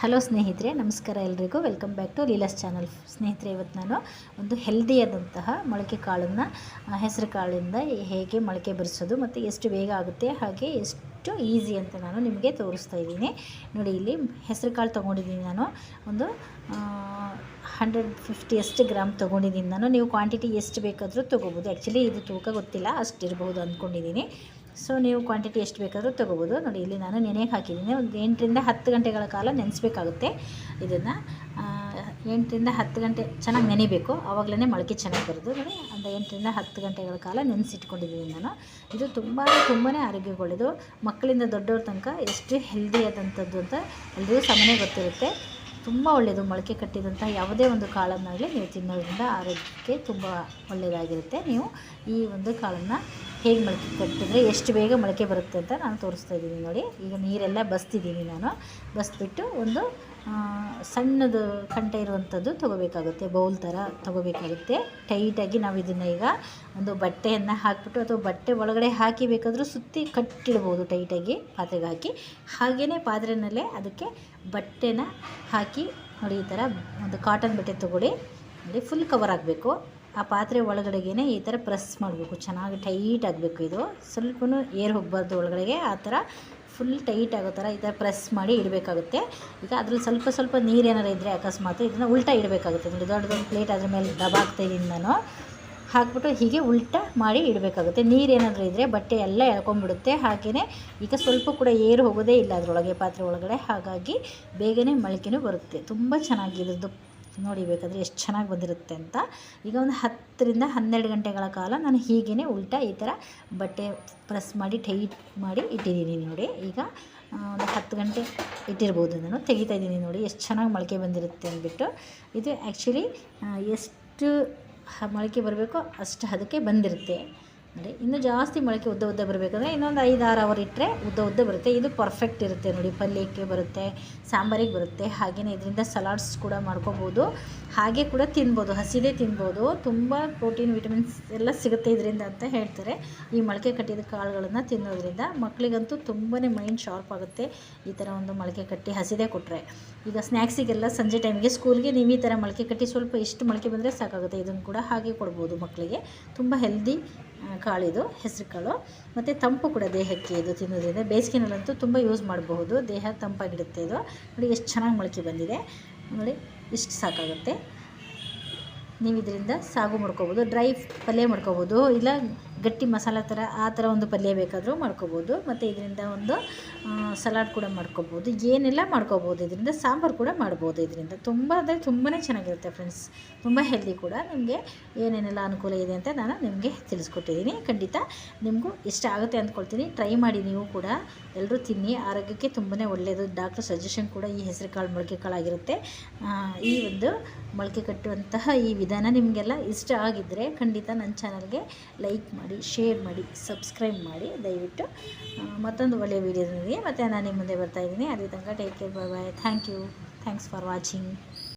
Hello ಸ್ನೇಹಿತರೆ, ನಮಸ್ಕಾರ ಎಲ್ರಿಗೂ. Welcome back to Leela's channel ಸ್ನೇಹಿತರೆ, ಇವತ್ತು ನಾನು ಒಂದು ಹೆಲ್ದಿಯಾದಂತಹ ಮೊಳಕೆ ಕಾಳನ್ನು ಹೆಸರು ಕಾಳಿಂದ ಹೇಗೆ ಮೊಳಕೆ ಬರಿಸೋದು ಮತ್ತು ಎಷ್ಟು ಬೇಗ ಆಗುತ್ತೆ ಹಾಗೆ ಎಷ್ಟು ಈಸಿ ಅಂತ ನಾನು ನಿಮಗೆ ತೋರಿಸ್ತಾ ಇದ್ದೀನಿ. ನೋಡಿ, ಇಲ್ಲಿ ಹೆಸರು ಕಾಳು ತೊಗೊಂಡಿದ್ದೀನಿ ನಾನು. ಒಂದು ಹಂಡ್ರೆಡ್ ಫಿಫ್ಟಿ ಎಷ್ಟು ಗ್ರಾಮ್ ತೊಗೊಂಡಿದ್ದೀನಿ ನಾನು. ನೀವು ಕ್ವಾಂಟಿಟಿ ಎಷ್ಟು ಬೇಕಾದರೂ ತೊಗೋಬೋದು. ಆ್ಯಕ್ಚುಲಿ ಇದು ತೂಕ ಗೊತ್ತಿಲ್ಲ, ಅಷ್ಟಿರ್ಬೋದು ಅಂದ್ಕೊಂಡಿದ್ದೀನಿ. ಸೊ ನೀವು ಕ್ವಾಂಟಿಟಿ ಎಷ್ಟು ಬೇಕಾದರೂ ತೊಗೋಬೋದು. ನೋಡಿ, ಇಲ್ಲಿ ನಾನು ನೆನೆಗೆ ಹಾಕಿದ್ದೀನಿ. ಒಂದು ಎಂಟರಿಂದ ಹತ್ತು ಗಂಟೆಗಳ ಕಾಲ ನೆನೆಸ್ಬೇಕಾಗುತ್ತೆ ಇದನ್ನು. ಎಂಟರಿಂದ ಹತ್ತು ಗಂಟೆ ಚೆನ್ನಾಗಿ ನೆನೆಬೇಕು. ಆವಾಗಲೇ ಮೊಳಕೆ ಚೆನ್ನಾಗಿ ಬರೋದು. ನೋಡಿ, ಒಂದು ಎಂಟರಿಂದ ಹತ್ತು ಗಂಟೆಗಳ ಕಾಲ ನೆನೆಸಿಟ್ಕೊಂಡಿದ್ದೀನಿ ನಾನು. ಇದು ತುಂಬ ತುಂಬಾ ಆರೋಗ್ಯಗೊಳ್ಳೆಯದು ಮಕ್ಕಳಿಂದ ದೊಡ್ಡವ್ರ ತನಕ ಎಷ್ಟು ಹೆಲ್ದಿ ಆದಂಥದ್ದು ಅಂತ ಎಲ್ರಿಗೂ ಸಾಮಾನ್ಯ ಗೊತ್ತಿರುತ್ತೆ. ತುಂಬ ಒಳ್ಳೆಯದು ಮೊಳಕೆ ಕಟ್ಟಿದಂಥ ಯಾವುದೇ ಒಂದು ಕಾಳನ್ನಾಗಲಿ ನೀವು ತಿನ್ನೋದ್ರಿಂದ ಆರೋಗ್ಯಕ್ಕೆ ತುಂಬ ಒಳ್ಳೆಯದಾಗಿರುತ್ತೆ ನೀವು ಈ ಒಂದು ಕಾಳನ್ನು ಹೇಗೆ ಮೊಳಕೆ ಕಟ್ಟಿದ್ರೆ ಎಷ್ಟು ಬೇಗ ಮೊಳಕೆ ಬರುತ್ತೆ ಅಂತ ನಾನು ತೋರಿಸ್ತಾ ಇದ್ದೀನಿ ನೋಡಿ. ಈಗ ನೀರೆಲ್ಲ ಬಸ್ತಿದ್ದೀನಿ ನಾನು. ಬಸ್ಬಿಟ್ಟು ಒಂದು ಸಣ್ಣದು ಕಂಟೆ ಇರುವಂಥದ್ದು ತೊಗೋಬೇಕಾಗುತ್ತೆ. ಬೌಲ್ ಥರ ತೊಗೋಬೇಕಾಗುತ್ತೆ. ಟೈಟಾಗಿ ನಾವು ಇದನ್ನು ಈಗ ಒಂದು ಬಟ್ಟೆಯನ್ನು ಹಾಕಿಬಿಟ್ಟು ಅಥವಾ ಬಟ್ಟೆ ಒಳಗಡೆ ಹಾಕಿ ಬೇಕಾದರೂ ಸುತ್ತಿ ಕಟ್ಟಿಡ್ಬೋದು ಟೈಟಾಗಿ ಪಾತ್ರೆಗೆ ಹಾಕಿ. ಹಾಗೆಯೇ ಪಾತ್ರೆಯಲ್ಲೇ ಅದಕ್ಕೆ ಬಟ್ಟೆನ ಹಾಕಿ ನೋಡಿ ಈ ಥರ ಒಂದು ಕಾಟನ್ ಬಟ್ಟೆ ತೊಗೊಳ್ಳಿ. ನೋಡಿ ಫುಲ್ ಕವರ್ ಆಗಬೇಕು. ಆ ಪಾತ್ರೆ ಒಳಗಡೆಗೇ ಈ ಥರ ಪ್ರೆಸ್ ಮಾಡಬೇಕು. ಚೆನ್ನಾಗಿ ಟೈಟ್ ಆಗಬೇಕು ಇದು. ಸ್ವಲ್ಪನೂ ಏರ್ ಹೋಗಬಾರ್ದು ಒಳಗಡೆಗೆ. ಆ ಥರ ಫುಲ್ ಟೈಟ್ ಆಗೋ ಥರ ಈ ಥರ ಪ್ರೆಸ್ ಮಾಡಿ ಇಡಬೇಕಾಗುತ್ತೆ. ಈಗ ಅದ್ರಲ್ಲಿ ಸ್ವಲ್ಪ ಸ್ವಲ್ಪ ನೀರು ಏನಾರು ಇದ್ದರೆ ಅಕಸ್ಮಾತ್ ಇದನ್ನು ಉಲ್ಟಾ ಇಡಬೇಕಾಗುತ್ತೆ. ನೋಡಿ ದೊಡ್ಡ ದೊಡ್ಡ ಪ್ಲೇಟ್ ಅದ್ರ ಮೇಲೆ ದಬಾಗ್ತಾಯಿದ್ದೀನಿ ನಾನು. ಹಾಕ್ಬಿಟ್ಟು ಹೀಗೆ ಉಲ್ಟಾ ಮಾಡಿ ಇಡಬೇಕಾಗುತ್ತೆ. ನೀರು ಏನಾದರೂ ಇದ್ದರೆ ಬಟ್ಟೆ ಎಲ್ಲ ಎಳ್ಕೊಂಡ್ಬಿಡುತ್ತೆ. ಹಾಗೆಯೇ ಈಗ ಸ್ವಲ್ಪ ಕೂಡ ಏರು ಹೋಗೋದೇ ಇಲ್ಲ ಅದರೊಳಗೆ ಪಾತ್ರೆ ಒಳಗಡೆ. ಹಾಗಾಗಿ ಬೇಗನೆ ಮೊಳಕೆನೂ ಬರುತ್ತೆ. ತುಂಬ ಚೆನ್ನಾಗಿ ಇದ್ರದ್ದು ನೋಡಿ ಬೇಕಾದರೆ ಎಷ್ಟು ಚೆನ್ನಾಗಿ ಬಂದಿರುತ್ತೆ ಅಂತ. ಈಗ ಒಂದು ಹತ್ತರಿಂದ ಹನ್ನೆರಡು ಗಂಟೆಗಳ ಕಾಲ ನಾನು ಹೀಗೇ ಉಲ್ಟಾ ಈ ಥರ ಬಟ್ಟೆ ಪ್ರೆಸ್ ಮಾಡಿ, ಟೈಟ್ ಮಾಡಿ ಇಟ್ಟಿದ್ದೀನಿ ನೋಡಿ. ಈಗ ಒಂದು ಹತ್ತು ಗಂಟೆ ಇಟ್ಟಿರ್ಬೋದು ನಾನು. ತೆಗಿತಾ ಇದ್ದೀನಿ ನೋಡಿ. ಎಷ್ಟು ಚೆನ್ನಾಗಿ ಮೊಳಕೆ ಬಂದಿರುತ್ತೆ ಅಂದ್ಬಿಟ್ಟು. ಇದು ಆ್ಯಕ್ಚುಲಿ ಎಷ್ಟು ಮೊಳಕೆ ಬರಬೇಕೋ ಅಷ್ಟು ಅದಕ್ಕೆ ಬಂದಿರುತ್ತೆ. ನೋಡಿ, ಇನ್ನೂ ಜಾಸ್ತಿ ಮೊಳಕೆ ಉದ್ದ ಉದ್ದ ಬರಬೇಕಂದ್ರೆ ಇನ್ನೊಂದು ಐದು ಆರು ಅವರ್ ಇಟ್ಟರೆ ಉದ್ದ ಉದ್ದ ಬರುತ್ತೆ. ಇದು ಪರ್ಫೆಕ್ಟ್ ಇರುತ್ತೆ ನೋಡಿ, ಪಲ್ಯಕ್ಕೆ ಬರುತ್ತೆ, ಸಾಂಬಾರಿಗೆ ಬರುತ್ತೆ. ಹಾಗೆಯೇ ಇದರಿಂದ ಸಲಾಡ್ಸ್ ಕೂಡ ಮಾಡ್ಕೋಬೋದು. ಹಾಗೆ ಕೂಡ ತಿನ್ಬೋದು, ಹಸಿದೇ ತಿನ್ಬೋದು. ತುಂಬ ಪ್ರೋಟೀನ್ ವಿಟಮಿನ್ಸ್ ಎಲ್ಲ ಸಿಗುತ್ತೆ ಇದರಿಂದ ಅಂತ ಹೇಳ್ತಾರೆ. ಈ ಮೊಳಕೆ ಕಟ್ಟಿದ ಕಾಳುಗಳನ್ನು ತಿನ್ನೋದ್ರಿಂದ ಮಕ್ಕಳಿಗಂತೂ ತುಂಬಾ ಮೈಂಡ್ ಶಾರ್ಪ್ ಆಗುತ್ತೆ ಈ ಥರ ಒಂದು ಮೊಳಕೆ ಕಟ್ಟಿ ಹಸಿದೇ ಕೊಟ್ಟರೆ ಈಗ ಸ್ನ್ಯಾಕ್ಸಿಗೆಲ್ಲ ಸಂಜೆ ಟೈಮಿಗೆ ಸ್ಕೂಲ್ಗೆ ನೀವು ಈ ಥರ ಮೊಳಕೆ ಕಟ್ಟಿ ಸ್ವಲ್ಪ ಇಷ್ಟು ಮೊಳಕೆ ಬಂದರೆ ಸಾಕಾಗುತ್ತೆ. ಇದನ್ನು ಕೂಡ ಹಾಗೆ ಕೊಡ್ಬೋದು ಮಕ್ಕಳಿಗೆ ತುಂಬ ಹೆಲ್ದಿ ಕಾಳಿದು ಹೆಸರು ಕಾಳು ಮತ್ತು ತಂಪು ಕೂಡ ದೇಹಕ್ಕೆ ಇದು ತಿನ್ನೋದ್ರಿಂದ ಬೇಸಿಗೆನಲ್ಲಂತೂ ತುಂಬ ಯೂಸ್ ಮಾಡಬಹುದು. ದೇಹ ತಂಪಾಗಿಡುತ್ತೆ ಇದು. ನೋಡಿ, ಎಷ್ಟು ಚೆನ್ನಾಗಿ ಮೊಳಕೆ ಬಂದಿದೆ. ನೋಡಿ, ಇಷ್ಟು ಸಾಕಾಗುತ್ತೆ. ನೀವು ಇದರಿಂದ ಸಾಗು ಮಾಡ್ಕೋಬೋದು, ಡ್ರೈ ಪಲ್ಯ ಮಾಡ್ಕೋಬೋದು, ಇಲ್ಲ ಗಟ್ಟಿ ಮಸಾಲ ಥರ, ಆ ಥರ ಒಂದು ಪಲ್ಯ ಬೇಕಾದರೂ ಮಾಡ್ಕೋಬೋದು. ಮತ್ತು ಇದರಿಂದ ಒಂದು ಸಲಾಡ್ ಕೂಡ ಮಾಡ್ಕೋಬೋದು. ಏನೆಲ್ಲ ಮಾಡ್ಕೋಬೋದು? ಇದರಿಂದ ಸಾಂಬಾರು ಕೂಡ ಮಾಡ್ಬೋದು ಇದರಿಂದ. ತುಂಬ ಅಂದರೆ ತುಂಬಾ ಚೆನ್ನಾಗಿರುತ್ತೆ ಫ್ರೆಂಡ್ಸ್ ತುಂಬ ಹೆಲ್ದಿ ಕೂಡ. ನಿಮಗೆ ಏನೇನೆಲ್ಲ ಅನುಕೂಲ ಇದೆ ಅಂತ ನಾನು ನಿಮಗೆ ತಿಳಿಸ್ಕೊಟ್ಟಿದ್ದೀನಿ. ಖಂಡಿತ ನಿಮಗೂ ಇಷ್ಟ ಆಗುತ್ತೆ ಅಂದ್ಕೊಳ್ತೀನಿ. ಟ್ರೈ ಮಾಡಿ ನೀವು ಕೂಡ. ಎಲ್ಲರೂ ತಿನ್ನಿ. ಆರೋಗ್ಯಕ್ಕೆ ತುಂಬಾ ಒಳ್ಳೆಯದು ಡಾಕ್ಟರ್ ಸಜೆಷನ್ ಕೂಡ ಈ ಹೆಸರು ಕಾಳು, ಮೊಳಕೆ ಕಾಳಾಗಿರುತ್ತೆ ಈ ಒಂದು ಮೊಳಕೆ ಕಟ್ಟುವಂತಹ ಈ ವಿಧಾನ ನಿಮಗೆಲ್ಲ ಇಷ್ಟ ಆಗಿದ್ದರೆ ಖಂಡಿತ ನನ್ನ ಚಾನಲ್ಗೆ ಲೈಕ್ ಮಾಡಿ. ಶೇರ್ ಮಾಡಿ ಸಬ್ಸ್ಕ್ರೈಬ್ ಮಾಡಿ ದಯವಿಟ್ಟು ಮತ್ತೊಂದು ಒಳ್ಳೆಯ ವೀಡಿಯೋದೊಂದಿಗೆ ಮತ್ತು ನಾನು ನಿಮ್ಮ ಮುಂದೆ ಬರ್ತಾಯಿದ್ದೀನಿ ಅದೇ ತನಕ take care bye bye thank you thanks for watching